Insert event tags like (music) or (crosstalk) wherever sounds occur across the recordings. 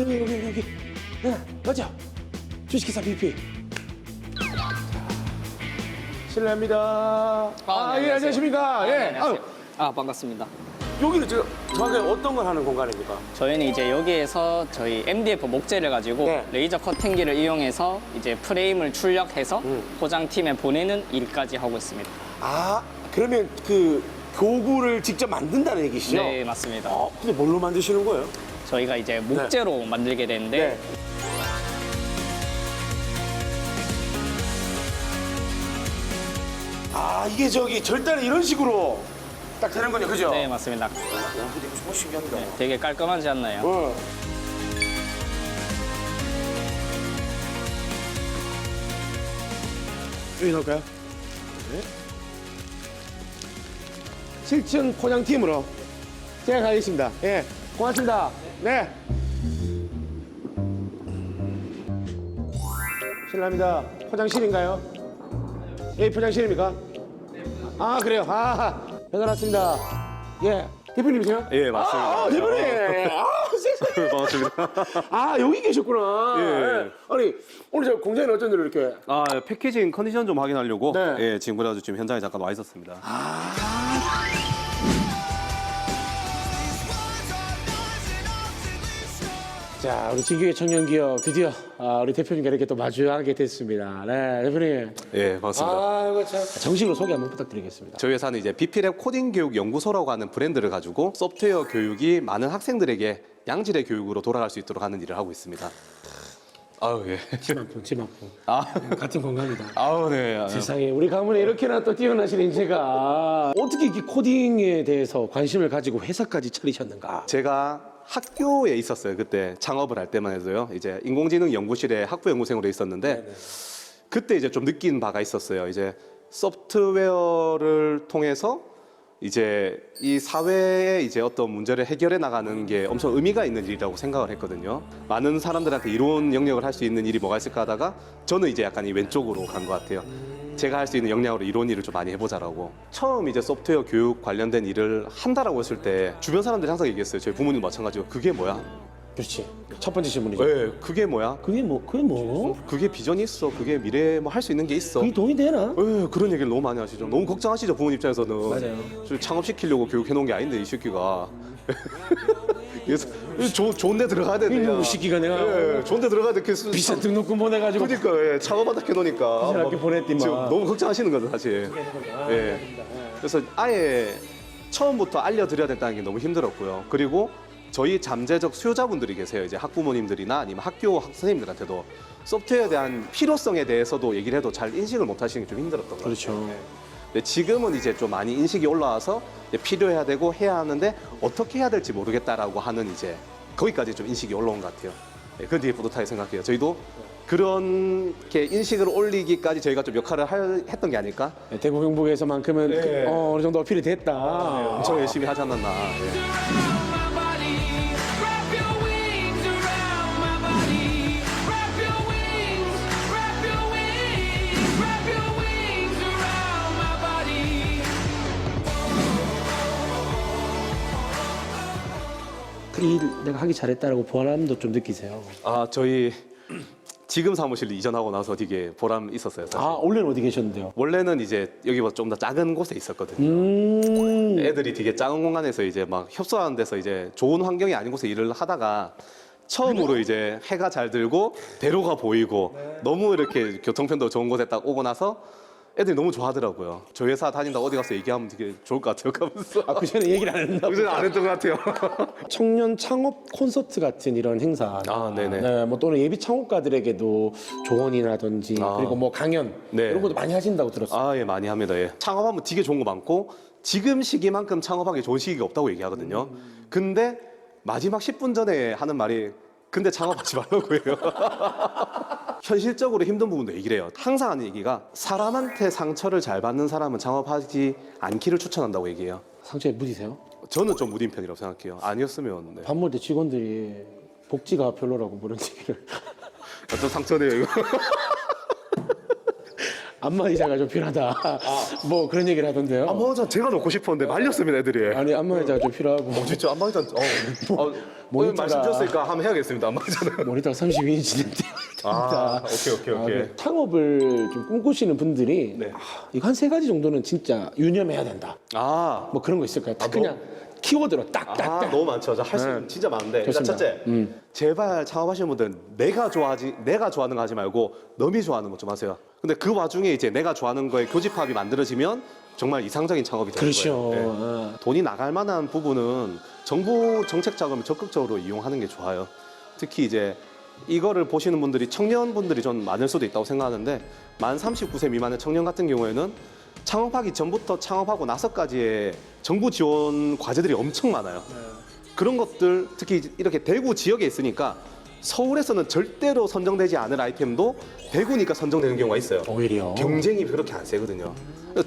여기 여기 여기 네, 맞죠? 주식회사 BP 실례합니다 아, 네, 예 안녕하세요. 안녕하십니까 예 네, 안녕하세요. 아유, 아 반갑습니다. 여기는 저 정확하게 어떤 걸 하는 공간입니까? 저희는 이제 여기에서 저희 MDF 목재를 가지고 네. 레이저 커팅기를 이용해서 이제 프레임을 출력해서 음. 포장팀에 보내는 일까지 하고 있습니다. 아 그러면 그 교구를 직접 만든다는 얘기시죠? 네 맞습니다. 어, 근데 뭘로 만드시는 거예요? 저희가 이제 목재로 만들게 되는데 네. 아 이게 저기 절단은 이런 식으로 딱 되는군요, 그죠? 네, 맞습니다. 야, 근데 이거 정말 신기합니다. 네, 되게 깔끔하지 않나요? 어. 여기 넣을까요? 네. 7층 포장팀으로 제가 가겠습니다. 예, 고맙습니다. 네. 실례합니다. 포장실인가요? 예, 포장실입니까? 아, 그래요. 아, 배달 왔습니다. 예, 대표님이세요? 예, 맞습니다. 아, 대표님. 아, 세상에. (laughs) 반갑습니다. 아 여기 계셨구나. 예. 아니 오늘 저 공장에 어쩐 일로 이렇게 아, 패키징 컨디션 좀 확인하려고 네. 예, 지금 그래가지고 지금 현장에 잠깐 와 있었습니다. 자 우리 진규의 청년 기업 드디어 아, 우리 대표님과 이렇게 또 마주하게 됐습니다. 네 대표님. 예, 반갑습니다. 아 이거 참 정식으로 소개 한번 부탁드리겠습니다. 저희 회사는 이제 비피랩 코딩 교육 연구소라고 하는 브랜드를 가지고 소프트웨어 교육이 많은 학생들에게 양질의 교육으로 돌아갈 수 있도록 하는 일을 하고 있습니다. 아우 예. 침 한푼 침 한푼 아, 같은 공간이다. 아우 네. 아유. 세상에 우리 가문에 이렇게나 또 뛰어나신 인재가 어떻게 이렇게 코딩에 대해서 관심을 가지고 회사까지 차리셨는가? 제가 학교에 있었어요. 그때 창업을 할 때만 해도요. 이제 인공지능 연구실에 학부 연구생으로 있었는데 그때 이제 좀 느낀 바가 있었어요. 이제 소프트웨어를 통해서 이제 이 사회의 이제 어떤 문제를 해결해 나가는 게 엄청 의미가 있는 일이라고 생각을 했거든요. 많은 사람들한테 이로운 영역을 할 수 있는 일이 뭐가 있을까 하다가 저는 이제 약간 이 왼쪽으로 간 것 같아요. 제가 할 수 있는 역량으로 이런 일을 좀 많이 해보자라고. 처음 이제 소프트웨어 교육 관련된 일을 한다라고 했을 때 주변 사람들이 항상 얘기했어요. 저희 부모님 마찬가지고 그게 뭐야? 그렇지. 첫 번째 질문이죠. 왜? 그게 뭐야? 그게 뭐 그게 뭐? 그게 비전이 있어. 그게 미래에 뭐 할 수 있는 게 있어. 그게 돈이 되나? 예, 그런 얘기를 너무 많이 하시죠. 너무 걱정하시죠, 부모님 입장에서는. 맞아요. 저 창업시키려고 교육해놓은 게 아닌데, 이 새끼가. (laughs) 그래서 조, 좋은 데 들어가야 돼. 이놈의 새끼가 내가 예, 좋은 데 들어가야 돼. 그 비싼 등록금 보내가지고 그러니까, 예, 창업하다 해놓으니까. 비싼 학교 보냈더만. 지금 너무 걱정하시는 거죠, 사실. 예. 그래서 아예 처음부터 알려드려야 된다는 게 너무 힘들었고요. 그리고 저희 잠재적 수요자분들이 계세요. 이제 학부모님들이나 아니면 학교 학- 선생님들한테도 소프트웨어에 대한 필요성에 대해서도 얘기를 해도 잘 인식을 못 하시는 게 좀 힘들었던 것 같아요. 그렇죠. 근데 지금은 이제 좀 많이 인식이 올라와서 필요해야 되고 해야 하는데 어떻게 해야 될지 모르겠다라고 하는 이제 거기까지 좀 인식이 올라온 것 같아요. 네, 그건 되게 뿌듯하게 생각해요. 저희도 그렇게 인식을 올리기까지 저희가 좀 역할을 할- 했던 게 아닐까? 네, 대구 경북에서만큼은 그, 네. 어, 어느 정도 어필이 됐다. 엄청 열심히 하지 않았나. 예. 이 일 내가 하기 잘했다라고 보람도 좀 느끼세요. 아 저희 지금 사무실 이전하고 나서 되게 보람 있었어요. 사실. 아 원래는 어디 계셨는데요? 원래는 이제 여기보다 좀 더 작은 곳에 있었거든요. 음. 애들이 되게 작은 공간에서 이제 막 협소하는 데서 이제 좋은 환경이 아닌 곳에 일을 하다가 처음으로 이제 해가 잘 들고 대로가 보이고 너무 이렇게 교통편도 좋은 곳에 딱 오고 나서 애들이 너무 좋아하더라고요. 저희 회사 다닌다 어디 가서 얘기하면 되게 좋을 것 같아요. 하면서. 아, 그 전에 얘기를 안 했나? 그전 안 했던 것 같아요. (laughs) 청년 창업 콘서트 같은 이런 행사. 아, 네네. 네, 뭐 또는 예비 창업가들에게도 조언이라든지 아. 그리고 뭐 강연 네. 이런 것도 많이 하신다고 들었어요. 아, 예, 많이 합니다. 예. 창업하면 되게 좋은 거 많고 지금 시기만큼 창업하기 좋은 시기가 없다고 얘기하거든요. 근데 마지막 10분 전에 하는 말이 근데 창업하지 말라고 해요. (laughs) 현실적으로 힘든 부분도 얘기를 해요. 항상 하는 얘기가 사람한테 상처를 잘 받는 사람은 창업하지 않기를 추천한다고 얘기해요. 상처에 묻으세요? 저는 좀 무딘 편이라고 생각해요. 아니었으면 네. 밥 먹을 때 직원들이 복지가 별로라고 그런 (laughs) 얘기를. 어떤 상처네요 이거. 안마 의자가 좀 필요하다. (laughs) 뭐 그런 얘기를 하던데요. 안마 의자 제가 놓고 싶었는데 말렸습니다 애들이. 아니 안마 의자가 좀 필요하고 진짜 안마 의자. 어, 어, 모니터가- 말씀 주셨으니까 한번 해야겠습니다. 안마 의자는. (laughs) 모니터가 32인치인데 아, 오케이 오케이 오케이. 그 창업을 좀 꿈꾸시는 분들이 네. 아, 이거 한 세 가지 정도는 진짜 유념해야 된다. 아, 뭐 그런 거 있을까요? 딱 그냥 키워드로 아 딱딱딱. 너무 많죠. 할수 있는 진짜 많은데. 일단 좋습니다. 첫째, 제발 창업하시는 분들은 내가 좋아하지, 내가 좋아하는 거 하지 말고 남이 좋아하는 거좀 하세요. 근데 그 와중에 이제 내가 좋아하는 거에 교집합이 만들어지면 정말 이상적인 창업이 되는 그렇죠. 거예요. 네. 아. 돈이 나갈 만한 부분은 정부 정책 자금을 적극적으로 이용하는 게 좋아요. 특히 이제 이거를 보시는 분들이 청년분들이 좀 많을 수도 있다고 생각하는데 만 39세 미만의 청년 같은 경우에는 창업하기 전부터 창업하고 나서까지의 정부 지원 과제들이 엄청 많아요. 그런 것들 특히 이렇게 대구 지역에 있으니까 서울에서는 절대로 선정되지 않을 아이템도 대구니까 선정되는 경우가 있어요. 오히려 경쟁이 그렇게 안 세거든요.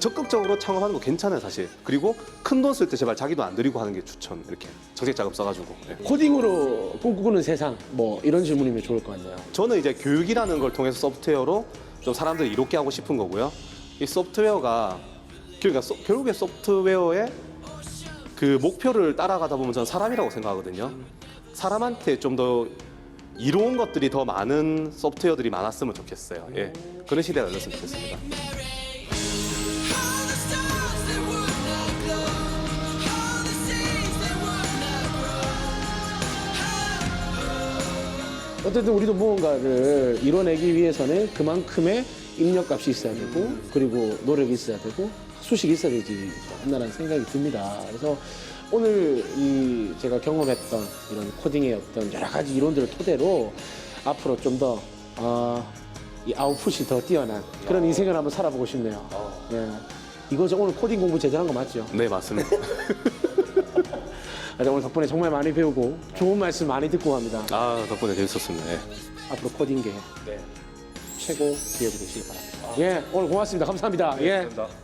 적극적으로 창업하는 거 괜찮아요, 사실. 그리고 큰 돈 쓸 때 제발 자기 돈안 들이고 하는 게 추천. 이렇게 정책 자금 써가지고. 네. 코딩으로 꿈꾸는 세상 뭐 이런 질문이면 좋을 것 같네요. 저는 이제 교육이라는 걸 통해서 소프트웨어로 좀 사람들이 이롭게 하고 싶은 거고요. 이 소프트웨어가 그러니까 소- 결국에 소프트웨어의 그 목표를 따라가다 보면 저는 사람이라고 생각하거든요. 사람한테 좀 더 이로운 것들이 더 많은 소프트웨어들이 많았으면 좋겠어요. 예. 그런 시대가 열렸으면 좋겠습니다. 어쨌든 우리도 무언가를 이뤄내기 위해서는 그만큼의 입력값이 있어야 되고 그리고 노력이 있어야 되고 수식이 있어야 되지 않나라는 생각이 듭니다. 그래서 오늘 이 제가 경험했던 이런 코딩의 어떤 여러 가지 이론들을 토대로 앞으로 좀더 어, 이 아웃풋이 더 뛰어난 그런 인생을 한번 살아보고 싶네요. 예. 이거 저 오늘 코딩 공부 제대로 한 거 맞죠? 네, 맞습니다. (laughs) 아, 오늘 덕분에 정말 많이 배우고 좋은 말씀 많이 듣고 갑니다. 아, 덕분에 재밌었습니다. 예. 앞으로 코딩계 최고 기업이 되시기 바랍니다. 예, 오늘 고맙습니다. 감사합니다. 예. 감사합니다.